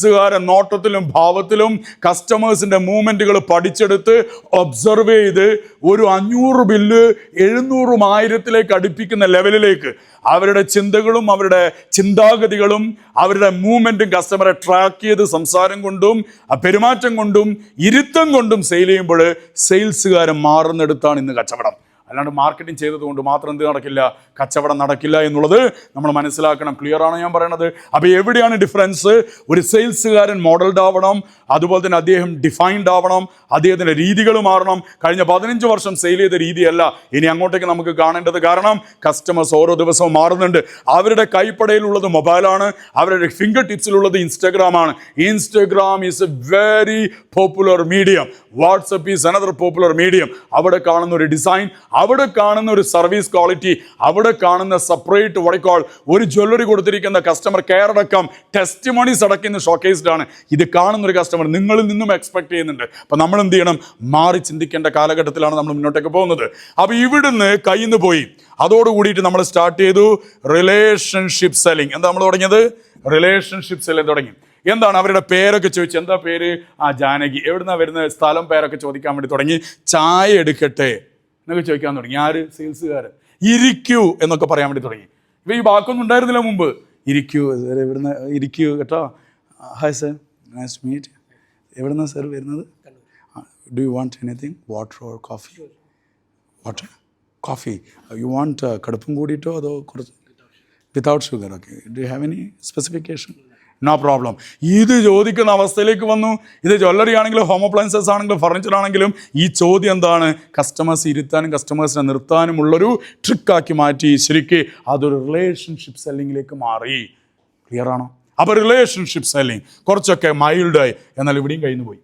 ബിസിനസ്സുകാരൻ നോട്ടത്തിലും ഭാവത്തിലും കസ്റ്റമേഴ്സിന്റെ മൂവ്മെന്റുകൾ പഠിച്ചെടുത്ത് observe ചെയ്ത് ഒരു അഞ്ഞൂറ് ബില്ല് എഴുന്നൂറും ആയിരത്തിലേക്ക് അടുപ്പിക്കുന്ന ലെവലിലേക്ക് അവരുടെ ചിന്തകളും അവരുടെ ചിന്താഗതികളും അവരുടെ മൂവ്മെന്റും കസ്റ്റമറെ ട്രാക്ക് ചെയ്ത് സംസാരം കൊണ്ടും പെരുമാറ്റം കൊണ്ടും ഇരുത്തം കൊണ്ടും സെയിൽ ചെയ്യുമ്പോൾ സെയിൽസുകാരൻ മാറുന്നിടത്താണ് ഇന്ന് കച്ചവടം. അല്ലാണ്ട് മാർക്കറ്റിംഗ് ചെയ്തതുകൊണ്ട് മാത്രം എന്ത് നടക്കില്ല? കച്ചവടം നടക്കില്ല എന്നുള്ളത് നമ്മൾ മനസ്സിലാക്കണം. ക്ലിയർ ആണ് ഞാൻ പറയണത്? അപ്പോൾ എവിടെയാണ് ഡിഫറൻസ് ഒരു സെയിൽസുകാരൻ മോഡൽഡ് ആവണം അതുപോലെ തന്നെ അദ്ദേഹം ഡിഫൈൻഡ് ആവണം അദ്ദേഹത്തിന്റെ രീതികൾ മാറണം. കഴിഞ്ഞ പതിനഞ്ച് വർഷം സെയിൽ ചെയ്ത രീതിയല്ല ഇനി അങ്ങോട്ടേക്ക് നമുക്ക് കാണേണ്ടത്. കാരണം കസ്റ്റമേഴ്സ് ഓരോ ദിവസവും മാറുന്നുണ്ട്. അവരുടെ കൈപ്പടയിലുള്ളത് മൊബൈലാണ് അവരുടെ ഫിംഗർ ടിപ്സിലുള്ളത് ഇൻസ്റ്റാഗ്രാമാണ് Instagram is a very popular medium WhatsApp is another popular medium അവിടെ കാണുന്ന ഒരു ഡിസൈൻ അവിടെ കാണുന്ന ഒരു സർവീസ് ക്വാളിറ്റി അവിടെ കാണുന്ന സെപ്പറേറ്റ് വടക്കോൾ ഒരു ജ്വല്ലറി കൊടുത്തിരിക്കുന്ന കസ്റ്റമർ കെയർ അടക്കം ടെസ്റ്റ് മണീസ് അടക്കുന്ന ഷോക്കേസ്ഡ് ആണ്. ഇത് കാണുന്ന ഒരു കസ്റ്റമർ നിങ്ങളിൽ നിന്നും എക്സ്പെക്ട് ചെയ്യുന്നുണ്ട്. അപ്പം നമ്മൾ എന്ത് ചെയ്യണം? മാറി ചിന്തിക്കേണ്ട കാലഘട്ടത്തിലാണ് നമ്മൾ മുന്നോട്ടേക്ക് പോകുന്നത്. അപ്പോൾ ഇവിടുന്ന് കയ്യിൽ നിന്ന് പോയി. അതോട് കൂടിയിട്ട് നമ്മൾ സ്റ്റാർട്ട് ചെയ്തു റിലേഷൻഷിപ്പ് സെല്ലിംഗ് എന്താ നമ്മൾ തുടങ്ങിയത്? റിലേഷൻഷിപ്പ് സെല്ലിംഗ് തുടങ്ങി. എന്താണ് അവരുടെ പേരൊക്കെ ചോദിച്ചു എന്താ പേര്? ആ ജാനകി. എവിടുന്നാ വരുന്ന സ്ഥലം പേരൊക്കെ ചോദിക്കാൻ വേണ്ടി തുടങ്ങി ചായ എടുക്കട്ടെ എന്നൊക്കെ ചോദിക്കാൻ തുടങ്ങി. ആര്? സെയിൽസുകാരൻ. ഇരിക്കൂ എന്നൊക്കെ പറയാൻ വേണ്ടി തുടങ്ങി. ഇപ്പൊ ഈ വാക്കൊന്നും ഉണ്ടായിരുന്നില്ല മുമ്പ്. ഇരിക്കൂ എവിടുന്ന ഇരിക്കൂ കേട്ടോ. ഹായ് സർ നൈസ് മീറ്റ് എവിടുന്ന സർ വരുന്നത്? Do you want anything water or coffee water coffee you want കടുപ്പം കൂടിയിട്ടോ അതോ കുറച്ച്? Without sugar okay do have any specification no problem ഇത് ചോദിക്കുന്ന അവസ്ഥയിലേക്ക് വന്നു. ഇത് ജ്വല്ലറി ആണെങ്കിലും ഹോം അപ്ലയൻസസ് ആണെങ്കിലും ഫർണിച്ചർ ആണെങ്കിലും ഈ ചോദ്യം എന്താണ്? കസ്റ്റമേഴ്സ് ഇരുത്താനും കസ്റ്റമേഴ്സിനെ നിർത്താനുമുള്ളൊരു ട്രിക്കാക്കി മാറ്റി. ശരിക്ക് അതൊരു റിലേഷൻഷിപ്പ് സെല്ലിങ്ങിലേക്ക് മാറി. ക്ലിയർ ആണോ? അപ്പോൾ റിലേഷൻഷിപ്പ് സെല്ലിങ് കുറച്ചൊക്കെ മൈൽഡായി എന്നാൽ ഇവിടെയും കഴിഞ്ഞു പോയി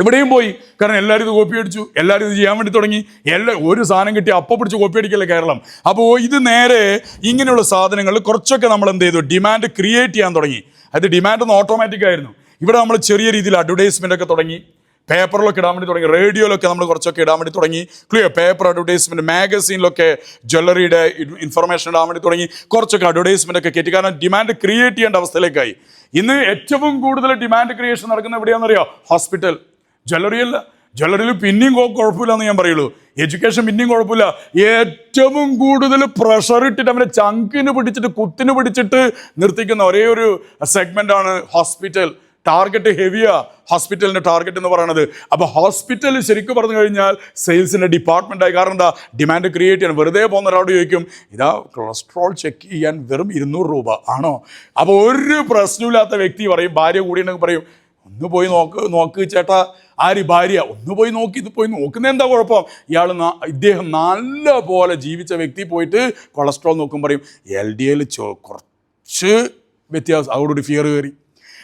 ഇവിടെയും പോയി. കാരണം എല്ലാവരും ഇത് കോപ്പി അടിച്ചു. എല്ലാവരും ഇത് ചെയ്യാൻ വേണ്ടി തുടങ്ങി. എല്ലാ ഒരു സാധനം കിട്ടി അപ്പം പിടിച്ച് കോപ്പി അടിക്കല്ലേ കേരളം. അപ്പോൾ ഇത് നേരെ ഇങ്ങനെയുള്ള സാധനങ്ങൾ കുറച്ചൊക്കെ നമ്മൾ എന്ത് ചെയ്തു? ഡിമാൻഡ് ക്രിയേറ്റ് ചെയ്യാൻ തുടങ്ങി. അത് ഡിമാൻഡ് ഒന്ന് ഓട്ടോമാറ്റിക് ആയിരുന്നു. ഇവിടെ നമ്മൾ ചെറിയ രീതിയിൽ അഡ്വർടൈസ്മെന്റ് ഒക്കെ തുടങ്ങി. പേപ്പറിലൊക്കെ ഇടാൻ വേണ്ടി തുടങ്ങി. റേഡിയോയിലൊക്കെ നമ്മൾ കുറച്ചൊക്കെ ഇടാൻ വേണ്ടി തുടങ്ങി. ക്ലിയർ പേപ്പർ അഡ്വർടൈസ്മെന്റ് മാഗസീനിലൊക്കെ ജ്വല്ലറിയുടെ ഇൻഫർമേഷൻ ഇടാൻ വേണ്ടി തുടങ്ങി. കുറച്ചൊക്കെ അഡ്വർടൈസ്മെന്റ് ഒക്കെ കയറ്റി കാരണം ഡിമാൻഡ് ക്രിയേറ്റ് ചെയ്യേണ്ട അവസ്ഥയിലേക്കായി. ഇന്ന് ഏറ്റവും കൂടുതൽ ഡിമാൻഡ് ക്രിയേഷൻ നടക്കുന്ന എവിടെയാണെന്നറിയോ? ഹോസ്പിറ്റൽ ജ്വല്ലറി അല്ല ജ്വല്ലറിയിൽ പിന്നെയും കുഴപ്പമില്ല കുഴപ്പമില്ലെന്ന് ഞാൻ പറയുള്ളൂ. എഡ്യൂക്കേഷൻ പിന്നെയും കുഴപ്പമില്ല. ഏറ്റവും കൂടുതൽ പ്രഷർ ഇട്ടിട്ട് അവനെ ചങ്കിന് പിടിച്ചിട്ട് കുത്തിന് പിടിച്ചിട്ട് നിർത്തിക്കുന്ന ഒരേ ഒരു സെഗ്മെന്റ് ആണ് ഹോസ്പിറ്റൽ ടാർഗറ്റ് ഹെവിയാ ഹോസ്പിറ്റലിന്റെ ടാർഗറ്റ് എന്ന് പറയുന്നത് അപ്പോൾ ഹോസ്പിറ്റൽ ശരിക്കും പറഞ്ഞു കഴിഞ്ഞാൽ സെയിൽസിന്റെ ഡിപ്പാർട്ട്മെന്റ് ആയി. കാരണം എന്താ? ഡിമാൻഡ് ക്രിയേറ്റ് ചെയ്യാൻ. വെറുതെ പോകുന്ന ഒരാളോട് ചോദിക്കും ഇതാ കൊളസ്ട്രോൾ ചെക്ക് ചെയ്യാൻ വെറും ഇരുന്നൂറ് രൂപ ആണോ? അപ്പോൾ ഒരു പ്രശ്നമില്ലാത്ത വ്യക്തി പറയും ഭാര്യ കൂടിയുണ്ടെങ്കിൽ പറയും ഒന്ന് പോയി നോക്ക് നോക്ക് ചേട്ടാ. ആര് ഭാര്യ? ഒന്ന് പോയി നോക്കി ഇത് പോയി നോക്കുന്ന എന്താ കുഴപ്പം? ഇയാൾ ഇദ്ദേഹം നല്ല പോലെ ജീവിച്ച വ്യക്തി പോയിട്ട് കൊളസ്ട്രോൾ നോക്കും പറയും എൽ ഡി എൽ കുറച്ച് വ്യത്യാസം അവിടൊരു ഫിയർ കയറി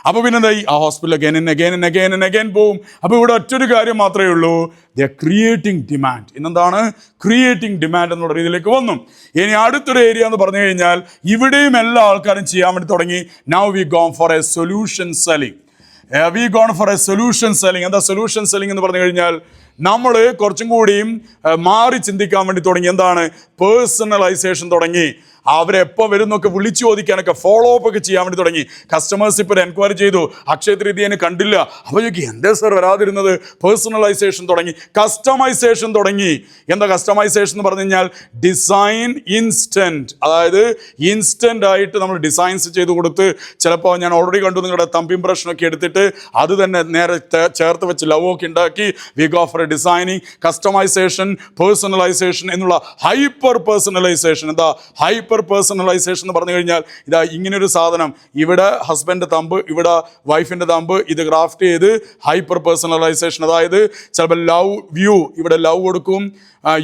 അപ്പോൾ പിന്നെ എന്തായി ആ hospital again and again and again again പോവും. അപ്പോൾ ഇവിടെ ഒറ്റൊരു കാര്യം മാത്രമേ ഉള്ളൂ. ദ ക്രിയേറ്റിംഗ് ഡിമാൻഡ് ഇന്നെന്താണ്? ക്രിയേറ്റിംഗ് ഡിമാൻഡ് എന്നുള്ള രീതിയിലേക്ക് വന്നു. ഇനി അടുത്തൊരു ഏരിയ എന്ന് പറഞ്ഞു കഴിഞ്ഞാൽ ഇവിടെയും എല്ലാ ആൾക്കാരും ചെയ്യാൻ വേണ്ടി തുടങ്ങി. Now we gone for a solution selling we gone for a solution selling എന്താ സൊല്യൂഷൻ സെല്ലിംഗ് എന്ന് പറഞ്ഞു കഴിഞ്ഞാൽ നമ്മൾ കുറച്ചും കൂടിയും ആ, മാറി ചിന്തിക്കാൻ വേണ്ടി തുടങ്ങി. എന്താണ്? പേഴ്സണലൈസേഷൻ തുടങ്ങി. അവരെപ്പോൾ വരുന്നൊക്കെ വിളിച്ചു ചോദിക്കാനൊക്കെ ഫോളോ അപ്പ് ഒക്കെ ചെയ്യാൻ വേണ്ടി തുടങ്ങി. കസ്റ്റമേഴ്സ് ഇപ്പോൾ എൻക്വയറി ചെയ്തു. അക്ഷയ കണ്ടില്ല. അപ്പോൾ ചോദിക്കും എന്തേ സർ വരാതിരുന്നത്? പേഴ്സണലൈസേഷൻ തുടങ്ങി. കസ്റ്റമൈസേഷൻ തുടങ്ങി. എന്താ കസ്റ്റമൈസേഷൻ എന്ന് പറഞ്ഞു കഴിഞ്ഞാൽ ഡിസൈൻ ഇൻസ്റ്റന്റ് അതായത് ഇൻസ്റ്റന്റ് ആയിട്ട് നമ്മൾ ഡിസൈൻസ് ചെയ്ത് കൊടുത്ത് ചിലപ്പോൾ ഞാൻ ഓൾറെഡി കണ്ടു നിങ്ങളുടെ തമ്പ് ഇംപ്രഷനൊക്കെ എടുത്തിട്ട് അത് തന്നെ നേരെ ചേർത്ത് വെച്ച് ലവ് ഒക്കെ ഉണ്ടാക്കി. We go for designing customisation personalisation എന്നുള്ള ഹൈപ്പർ പേഴ്സണലൈസേഷൻ എന്താ? ഹൈപ്പർ പേഴ്സണലൈസേഷൻ എന്ന് പറഞ്ഞു കഴിഞ്ഞാൽ ഇതാ ഇങ്ങനൊരു സാധനം. ഇവിടെ ഹസ്ബൻഡ് തമ്പ് ഇവിടെ വൈഫിന്റെ തമ്പ് ഇത് ക്രാഫ്റ്റ് ചെയ്ത് ഹൈപ്പർ പേഴ്സണലൈസേഷൻ അതായത് ചിലപ്പോൾ ലവ് വ്യൂ ഇവിടെ ലവ് കൊടുക്കും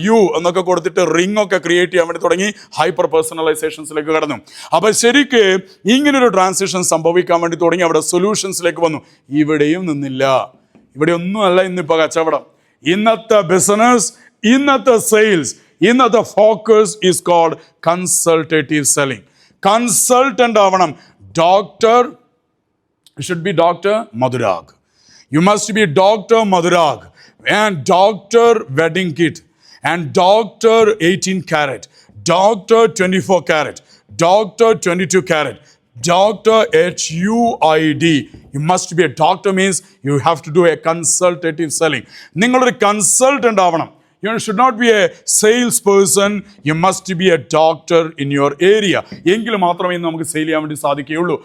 യു എന്നൊക്കെ കൊടുത്തിട്ട് റിംഗ് ഒക്കെ ക്രിയേറ്റ് ചെയ്യാൻ വേണ്ടി തുടങ്ങി ഹൈപ്പർ പേഴ്സണലൈസേഷൻസിലേക്ക് കടന്നു. അപ്പോൾ ശരിക്ക് ഇങ്ങനൊരു ട്രാൻസിഷൻ സംഭവിക്കാൻ വേണ്ടി തുടങ്ങി അവിടെ സൊല്യൂഷൻസിലേക്ക് വന്നു. ഇവിടെയും നിന്നില്ല. ഇവിടെ ഒന്നുമല്ല ഇന്നിപ്പോൾ കച്ചവടം. ഇന്നത്തെ ബിസിനസ് ഇന്നത്തെ sales ഇന്നത്തെ focus is called consultative selling consultant ആവണം doctor should be Dr. Madhurag. You must be Dr. Madhurag and Dr. Wedding Kit and Dr. 18 carat, Dr. 24 carat, Dr. 22 carat, Doctor H U I D. You must be a doctor means you have to do a consultative selling. നിങ്ങളൊരു consultant ആവണം You should not be a salesperson. You must be a doctor in your area. എങ്കിൽ മാത്രമേ നമുക്ക് sale ചെയ്യാൻ വേണ്ടി സാധിക്കുകയുള്ളൂ